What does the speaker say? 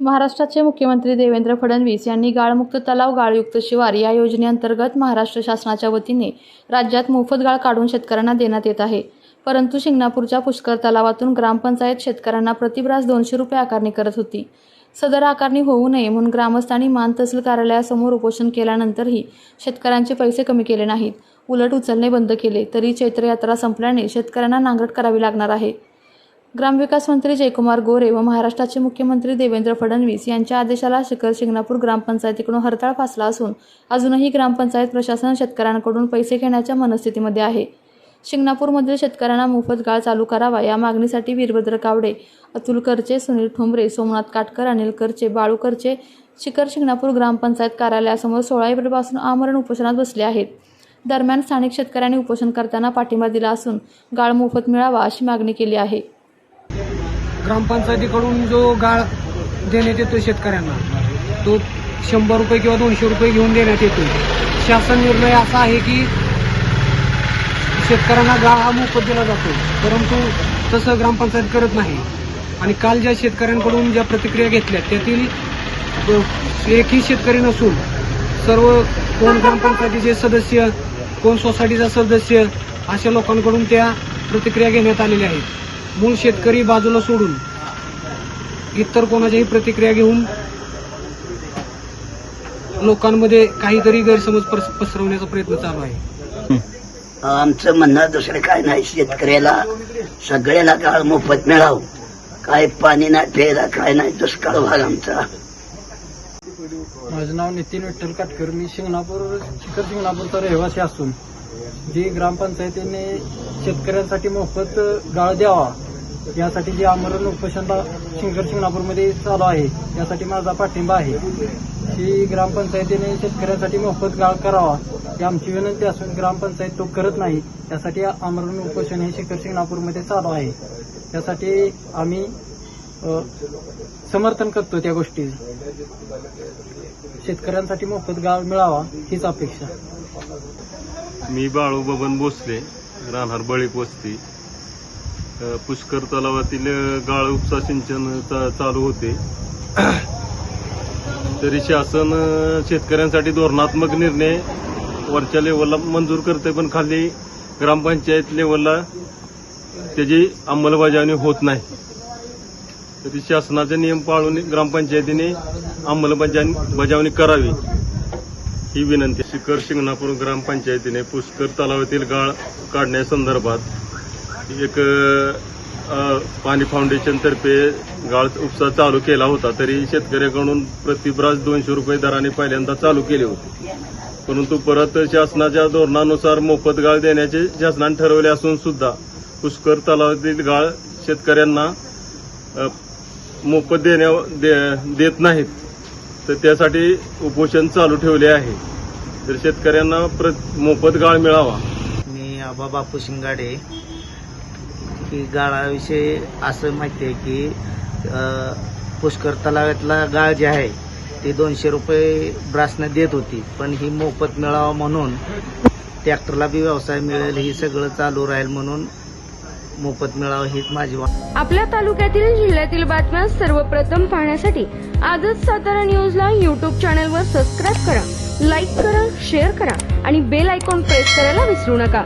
महाराष्ट्राचे मुख्यमंत्री देवेंद्र फडणवीस यांनी गाळमुक्त तलाव गाळयुक्त शिवार या योजनेअंतर्गत महाराष्ट्र शासनाच्या वतीने राज्यात मोफत गाळ काढून शेतकऱ्यांना देण्यात येत आहे. परंतु शिंगणापूरच्या पुष्कर तलावातून ग्रामपंचायत शेतकऱ्यांना प्रतिब्रास दोनशे रुपये आकारणी करत होती. सदर आकारणी होऊ नये म्हणून ग्रामस्थांनी मान तहसील कार्यालयासमोर उपोषण केल्यानंतरही शेतकऱ्यांचे पैसे कमी केले नाहीत. उलट उचलणे बंद केले तरी चैत्रयात्रा संपल्याने शेतकऱ्यांना नांगरट करावी लागणार आहे. ग्रामविकास मंत्री जयकुमार गोरे व महाराष्ट्राचे मुख्यमंत्री देवेंद्र फडणवीस यांच्या आदेशाला शिखर शिंगणापूर ग्रामपंचायतीकडून हरताळ फासला असून अजूनही ग्रामपंचायत प्रशासन शेतकऱ्यांकडून पैसे घेण्याच्या मनस्थितीमध्ये आहे. शिंगणापूरमधील शेतकऱ्यांना मोफत गाळ चालू करावा या मागणीसाठी वीरभद्र कावडे अतुल करचे सुनील ठोंबरे सोमनाथ काटकर अनिल करचे बाळू करचे शिखर शिंगणापूर ग्रामपंचायत कार्यालयासमोर सोळा एप्रिलपासून आमरण उपोषणात बसले आहेत. दरम्यान स्थानिक शेतकऱ्यांनी उपोषण करताना पाठिंबा दिला असून गाळ मोफत मिळावा अशी मागणी केली आहे. ग्रामपंचायतीकडून जो गाळ देण्यात येतो शेतकऱ्यांना तो शंभर रुपये किंवा दोनशे रुपये घेऊन देण्यात येतो शासन निर्णय असा आहे की शेतकऱ्यांना गाळ हा मोफत दिला जातो परंतु तसं ग्रामपंचायत करत नाही. आणि काल ज्या शेतकऱ्यांकडून ज्या प्रतिक्रिया घेतल्या त्यातील एकही शेतकरी नसून सर्व कोण ग्रामपंचायतीचे सदस्य कोण सोसायटीचा सदस्य अशा लोकांकडून त्या प्रतिक्रिया घेण्यात आलेल्या आहेत. मूळ शेतकरी बाजूला सोडून इतर कोणाच्याही प्रतिक्रिया घेऊन लोकांमध्ये काहीतरी गैरसमज पस- पसरवण्याचा प्रयत्न चालू आहे. आमचं म्हणणं दुसरं काय नाही शेतकऱ्याला सगळ्याला काळ मोफत मिळावं. काय पाणी नाही प्यायला काय नाही दुष्काळ भाग आमचा. माझं नाव नितीन विठ्ठल काटकर. मी शिंगणापूर शिखर शिंगणापूरचा रहिवासी असून जी ग्रामपंचायतीने शेतकऱ्यांसाठी मोफत गाळ द्यावा यासाठी जे आमरण उपोषणला शिंगर शिंगणापूरमध्ये चालू आहे यासाठी माझा पाठिंबा आहे. की ग्रामपंचायतीने शेतकऱ्यांसाठी मोफत गाळ करावा ही आमची विनंती असून ग्रामपंचायत तो करत नाही त्यासाठी आमरण उपोषण हे शिखर शिंगणापूरमध्ये चालू आहे. त्यासाठी आम्ही समर्थन करतो त्या गोष्टी. शेतकऱ्यांसाठी मोफत गाळ मिळावा हीच अपेक्षा. मी बाळू बबन भोसले राहणार बळीक वस्ती पुष्कर तलावातील गाळ उपसा सिंचन चा- चालू होते. तरी शासन शेतकऱ्यांसाठी धोरणात्मक निर्णय वरच्या लेवलला मंजूर करते पण खाली ग्रामपंचायत लेवलला त्याची अंमलबजावणी होत नाही. तरी शासनाचे नियम पाळून ग्रामपंचायतीने अंमलबजावणी बजावणी करावी ही विनंती. शिखर शिंगणापूर ग्रामपंचायतीने पुष्कर तलावातील गाळ काढण्यासंदर्भात एक पाणी फाउंडेशनतर्फे गाळ उपसा चालू केला होता तरी शेतकऱ्याकडून प्रतिब्रास दोनशे रुपये दराने पहिल्यांदा चालू केले होते. परंतु परत शासनाच्या धोरणानुसार मोफत गाळ देण्याचे शासनाने ठरवले असून सुद्धा पुष्कर तलावातील गाळ शेतकऱ्यांना मोफत देण्या दे- देत नाहीत. तर त्यासाठी उपोषण चालू ठेवले आहे. तर शेतकऱ्यांना प्र मोफत गाळ मिळावा. मी आबा बापू शिंगाडे. की गाळाविषयी असं माहिती आहे की पुष्कर तलावातला गाळ जे आहे ती दोनशे रुपये ब्रासनं देत होती. पण ही मोफत मिळावा म्हणून ट्रॅक्टरला बी व्यवसाय मिळेल ही सगळं चालू राहील म्हणून मोफत मिळावं हीच माझी आपल्या तालुक्यातील जिल्ह्यातील बातम्या सर्वप्रथम पाहण्यासाठी आजच सातारा न्यूजला यूट्यूब चॅनलवर सबस्क्राईब करा लाईक करा शेअर करा आणि बेल आयकॉन प्रेस करायला विसरू नका.